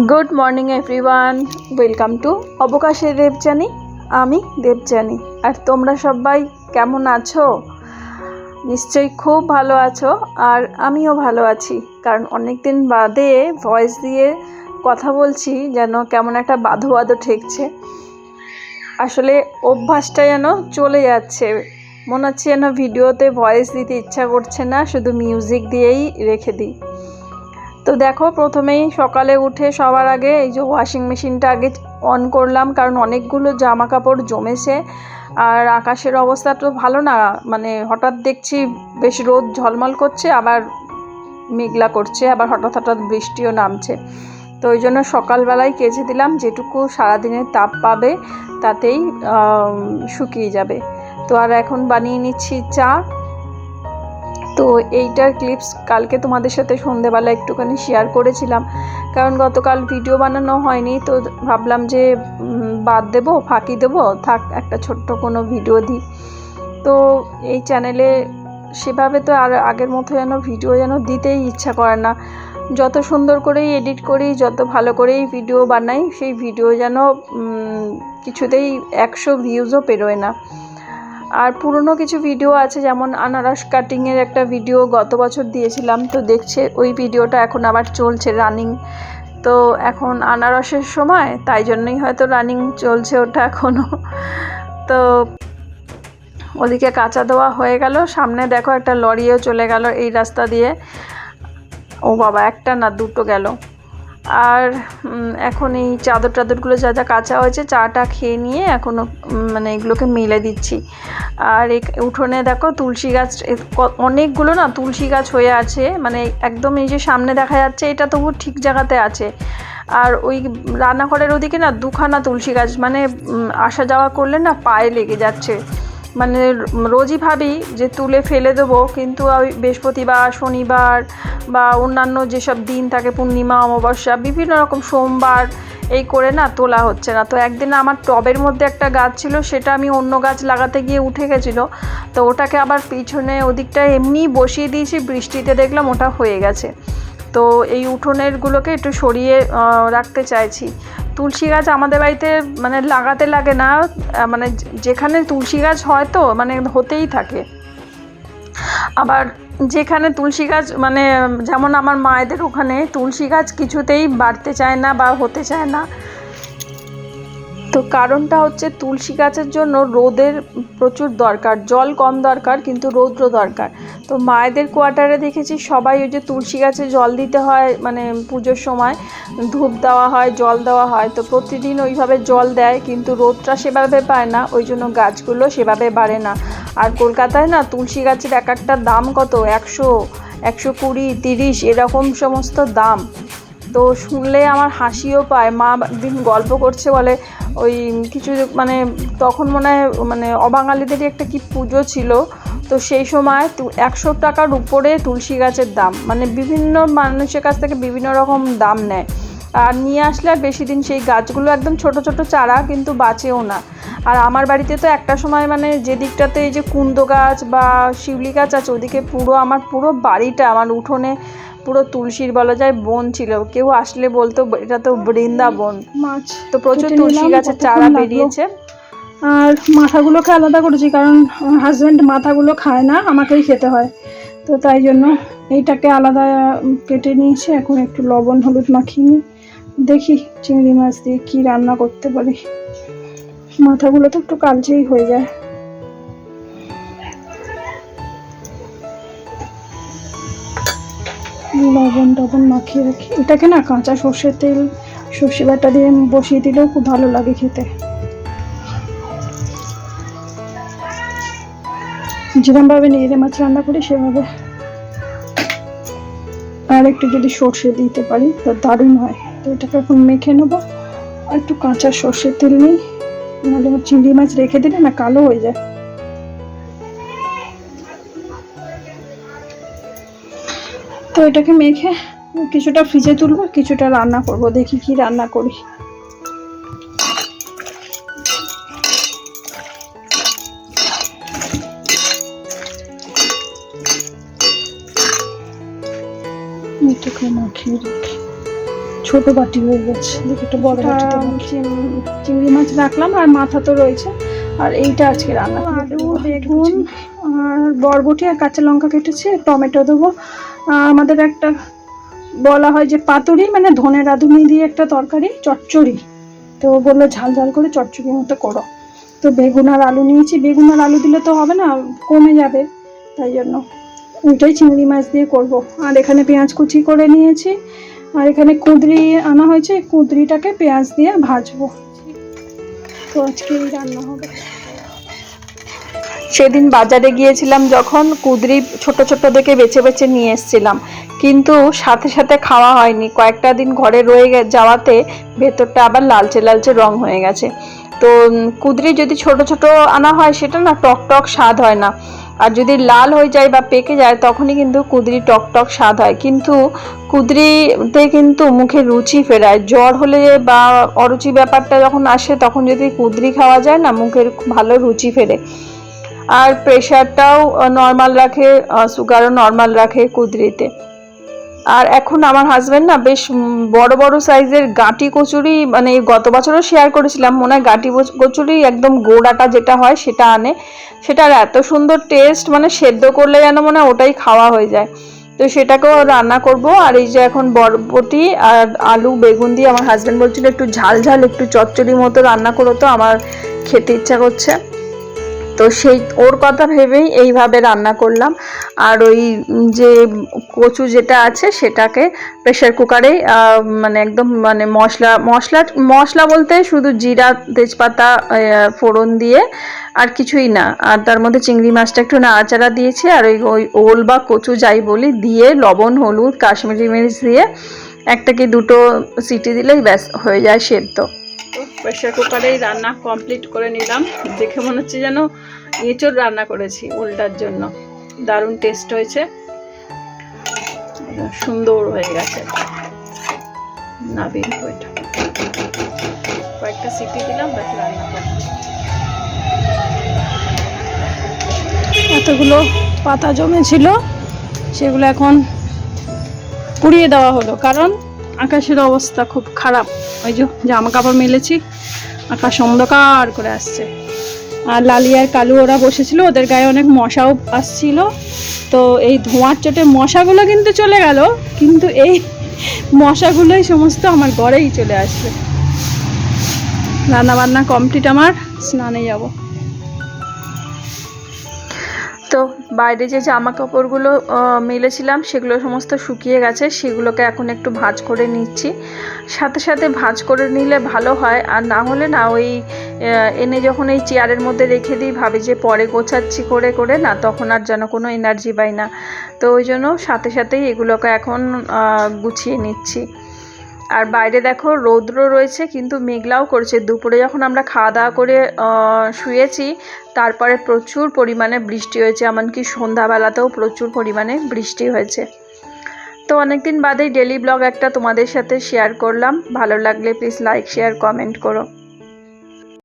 Good morning everyone welcome to অবকাশে Debjani আমি দেবজানি আর তোমরা সবাই কেমন আছো? নিশ্চয়ই খুব ভালো আছো, আর আমিও ভালো আছি। কারণ অনেক দিন বাদে ভয়েস দিয়ে কথা বলছি, যেন কেমন একটা বাধো বাধো ঠেকছে। আসলে অভ্যাসটা যেন চলে যাচ্ছে। মনে হচ্ছে যেন ভিডিওতে ভয়েস দিতে ইচ্ছা করছে না, শুধু মিউজিক দিয়েই রেখে দিই। তো দেখো, প্রথমেই সকালে উঠে সবার আগে এই যে ওয়াশিং মেশিনটা আগে অন করলাম, কারণ অনেকগুলো জামা কাপড় জমেছে। আর আকাশের অবস্থা তো ভালো না মানে হঠাৎ দেখছি বেশ রোদ ঝলমল করছে, আবার মেঘলা করছে, আবার হঠাৎ হঠাৎ বৃষ্টিও নামছে। তো ওই জন্য সকালবেলায় কেচে দিলাম, যেটুকু সারাদিনের তাপ পাবে তাতেই শুকিয়ে যাবে। তো আর এখন বানিয়ে নিচ্ছি চা। তো এইটার ক্লিপস কালকে তোমাদের সাথে সন্ধেবেলা একটুখানি শেয়ার করেছিলাম। কারণ গতকাল ভিডিও বানানো হয়নি, তো ভাবলাম যে বাদ দেবো, ফাঁকি দেবো, থাক, একটা ছোট্ট কোনো ভিডিও দিই তো এই চ্যানেলে সেভাবে তো আর আগের মতো যেন ভিডিও যেন দিতেই ইচ্ছা করে না। যত সুন্দর করেই এডিট করি, যত ভালো করেই ভিডিও বানাই, সেই ভিডিও যেন কিছুতেই একশো ভিউজও পেরোয় না। আর পুরনো কিছু ভিডিও আছে, যেমন আনারস কাটিংয়ের একটা ভিডিও গত বছর দিয়েছিলাম, তো দেখছে ওই ভিডিওটা এখন আবার চলছে রানিং তো এখন আনারসের সময়, তাই জন্যই হয়তো রানিং চলছে ওটা এখনও তো ওদিকে কাঁচা দেওয়া হয়ে গেল, সামনে দেখো একটা লরিও চলে গেল এই রাস্তা দিয়ে। ও বাবা, একটা না, দুটো গেল। আর এখন এই চাদর টাদরগুলো যা যা কাঁচা হয়েছে, চাটা খেয়ে নিয়ে এখনও মানে এগুলোকে মেলে দিচ্ছি। আর উঠোনে দেখো তুলসী গাছ অনেকগুলো না তুলসী গাছ হয়ে আছে মানে একদম এই যে সামনে দেখা যাচ্ছে, এটা তবু ঠিক জায়গাতে আছে। আর ওই রান্নাঘরের ওদিকে না দুখানা তুলসী গাছ মানে আসা যাওয়া করলে না পায়ে লেগে যাচ্ছে। মানে রোজই ভাবি যে তুলে ফেলে দেবো, কিন্তু ওই বৃহস্পতিবার, শনিবার বা অন্যান্য যেসব দিন থাকে, পূর্ণিমা, অমাবস্যা, বিভিন্ন রকম সোমবার, এই করে না তোলা হচ্ছে না। তো একদিন আমার টবের মধ্যে একটা গাছ ছিল, সেটা আমি অন্য গাছ লাগাতে গিয়ে উঠে গেছিল। তো ওটাকে আবার পিছনে ওদিকটা এমনি বসিয়ে দিয়েছি, বৃষ্টিতে দেখলাম ওটা হয়ে গেছে। তো এই উঠোনেরগুলোকে একটু সরিয়ে রাখতে চাইছি। তুলসী গাছ আমাদের বাড়িতে মানে লাগাতে লাগে না মানে যেখানে তুলসী গাছ হয় তো মানে হতেই থাকে। আবার যেখানে তুলসী গাছ মানে যেমন আমার মায়েদের ওখানে তুলসী গাছ কিছুতেই বাড়তে চায় না বা হতে চায় না। তো কারণটা হচ্ছে তুলসী গাছের জন্য রোদের প্রচুর দরকার, জল কম দরকার কিন্তু রৌদ্র দরকার। তো মায়েদের কোয়ার্টারে দেখেছি সবাই ওই যে তুলসী গাছে জল দিতে হয় মানে পুজোর সময় ধূপ দেওয়া হয়, জল দেওয়া হয়, তো প্রতিদিন ওইভাবে জল দেয় কিন্তু রোদটা সেভাবে পায় না, ওই জন্য গাছগুলো সেভাবে বাড়ে না। আর কলকাতায় না তুলসী গাছের এক একটা দাম কত? একশো একশো কুড়ি, তিরিশ, এরকম সমস্ত দাম। তো শুনলে আমার হাসিও পায়, মা দিন গল্প করছে বলে ওই কিছু মানে তখন মনে হয় মানে অবাঙালিদেরই একটা কি পুজো ছিল। তো সেই সময় একশো টাকার উপরে তুলসী গাছের দাম মানে বিভিন্ন মানুষের কাছ থেকে বিভিন্ন রকম দাম নেয়। আর নিয়ে আসলে আর বেশি দিন সেই গাছগুলো একদম ছোট ছোট চারা কিন্তু বাঁচেও না। আর আমার বাড়িতে তো একটা সময় মানে যে দিকটাতে এই যে কুন্দ গাছ বা শিউলি গাছ আছে, ওদিকে পুরো, আমার পুরো বাড়িটা, আমার উঠোনে পুরো তুলসীর বলা যায় বন ছিল। কেউ আসলে বলতো এটা তো বৃন্দাবন। মাছ তো প্রচুর তুলসী গাছের চারা বেরিয়েছে। আর মাথাগুলোকে আলাদা করেছি কারণ হাজব্যান্ড মাথাগুলো খায় না আমাকেই খেতে হয়। তো তাই জন্য এইটাকে আলাদা কেটে নিয়েছি। এখন একটু লবণ হলুদ মাখিয়ে নিই। দেখি চিংড়ি মাছ দিয়ে কি রান্না করতে পারি। মাথাগুলো তো একটু কালচেই হয়ে যায়। লবণ টবণ মাখিয়ে রাখি। এটাকে না কাঁচা সর্ষের তেল, সর্ষে বাটা দিয়ে বসিয়ে দিলেও খুব ভালো লাগে খেতে। যেরকমভাবে নিজেদের মাছ রান্না করি, সেভাবে। আর একটু যদি সর্ষে দিতে পারি, তো দারুণ হয়। তো এটাকে এখন মেখে নেব। আর একটু কাঁচা সর্ষের তেল নিই। নাহলে চিংড়ি মাছ রেখে দিলে না কালো হয়ে যায়। তো এটাকে মেখে কিছুটা ফ্রিজে তুলবো কিছুটা রান্না করব দেখি কি রান্না করি। এটাকে মাখিয়ে রাখি ছোট বাটি হয়ে গেছে দেখি একটু বড় রাখি। চিংড়ি মাছ রাখলাম আর মাথা তো রয়েছে। আর এইটা আজকে রান্না আলু বেগুন আর বরবটি আর কাঁচা লঙ্কা কেটেছি টমেটো দেবো। আমাদের একটা বলা হয় যে পাতুরি মানে ধনে রাঁধুনি দিয়ে একটা তরকারি, চচ্চড়ি। তো বলল, ঝাল ঝাল করে চচ্চড়ি মতো করো। তো বেগুন আর আলু নিয়েছি। বেগুন আর আলু দিলে তো হবে না, কমে যাবে। তাই জন্য ওইটাই চিংড়ি মাছ দিয়ে করব। আর এখানে পেঁয়াজ কুচি করে নিয়েছি। আর এখানে কুঁদরি আনা হয়েছে। কুঁদরিটাকে পেঁয়াজ দিয়ে ভাজবো। তো আজকে রান্না হবে। সেদিন বাজারে গিয়েছিলাম যখন কুদরি ছোট ছোট দেখে বেছে বেছে নিয়ে এসেছিলাম। কিন্তু সাথে সাথে খাওয়া হয়নি। কয়েকটা দিন ঘরে রয়ে যাওয়াতে ভেতরটা আবার লালচে লালচে রং হয়ে গেছে। তো কুদরি যদি ছোট ছোট আনা হয়, সেটা না টক টক স্বাদ হয় না। আর যদি লাল হয়ে যায় বা পেকে যায়, তখনই কিন্তু কুদরি টক টক স্বাদ হয়। কিন্তু কুদরিতে কিন্তু মুখে রুচি ফেরায়। জ্বর হলে বা অরুচি ব্যাপারটা যখন আসে, তখন যদি কুদরি খাওয়া যায় না, মুখের ভালো রুচি ফেরে। আর প্রেশারটাও নর্মাল রাখে সুগারও নর্মাল রাখে কুদরিতে। আর এখন আমার হাজব্যান্ড না বেশ বড় বড় সাইজের গাঁটি কচুরি মানে গত বছরও শেয়ার করেছিলাম, মনে হয় গাঁটি কচুরি একদম গোড়াটা যেটা হয় সেটা আনে। সেটার এত সুন্দর টেস্ট মানে সেদ্ধ করলে যেন মনে হয় ওটাই খাওয়া হয়ে যায়। তো সেটাকেও রান্না করব, আর এই যে এখন বরবটি আর আলু, বেগুন দিয়ে আমার হাজব্যান্ড বলছিল একটু ঝাল ঝাল, একটু চচ্চড়ি মতো রান্না করো তো, আমার খেতে ইচ্ছা করছে। তো সেই ওর কথা ভেবেই এইভাবে রান্না করলাম। আর ওই যে কচু যেটা আছে সেটাকে প্রেশার কুকারে মানে একদম মানে মশলা মশলা মশলা বলতে শুধু জিরা, তেজপাতা ফোড়ন দিয়ে আর কিছুই না। আর তার মধ্যে চিংড়ি মাছটা একটু নাড়াচাড়া দিয়েছি আর ওই ওই ওল বা কচু যাই বলি দিয়ে লবণ, হলুদ, কাশ্মীরি মিরিচ দিয়ে একটা কি দুটো সিটি দিলেই ব্যাস হয়ে যায় সেদ্ধ। প্রেশার কুকারেই রান্না কমপ্লিট করে নিলাম। দেখে মনে হচ্ছে যেন এঁচড় রান্না করেছি উল্টার জন্য। দারুণ টেস্ট হয়েছে। সুন্দর হয়ে গেছে। নাবিন কয়েকটা সিটি দিলাম ব্যাস রান্না এতগুলো পাতা জমেছিল, সেগুলো এখন পুড়িয়ে দেওয়া হলো। কারণ আকাশের অবস্থা খুব খারাপ। ওই যে জামা কাপড় মেলেছি, আকাশ অন্ধকার করে আসছে। আর লালি আর কালু ওরা বসেছিল, ওদের গায়ে অনেক মশাও আসছিল। তো এই ধোঁয়ার চোটে মশাগুলো কিন্তু চলে গেল, কিন্তু এই মশাগুলোই সমস্ত আমার ঘরেই চলে আসবে। রান্না বান্না কমপ্লিট আমার, স্নানে যাব। তো বাইরে যে জামা কাপড়গুলো মেলেছিলাম সেগুলো সমস্ত শুকিয়ে গেছে, সেগুলোকে এখন একটু ভাজ করে নিচ্ছি। সাথে সাথে ভাঁজ করে নিলে ভালো হয়, আর না হলে না ওই এনে যখন এই চেয়ারের মধ্যে রেখে দিই, ভাবি যে পরে গোছাচ্ছি করে করে, না তখন আর যেন কোনো এনার্জি পাই না। তো ওই জন্য সাথে সাথেই এগুলোকে এখন গুছিয়ে নিচ্ছি। আর বাইরে দেখো রৌদ্র রয়েছে, কিন্তু মেঘলাও করছে। দুপুরে যখন আমরা খাওয়া দাওয়া করে শুয়েছি, তারপরে প্রচুর পরিমাণে বৃষ্টি হয়েছে, এমনকি সন্ধ্যাবেলাতেও প্রচুর পরিমাণে বৃষ্টি হয়েছে। তো অনেকদিন বাদেই ডেলি ব্লগ একটা তোমাদের সাথে শেয়ার করলাম। ভালো লাগলে প্লিজ লাইক শেয়ার কমেন্ট করো।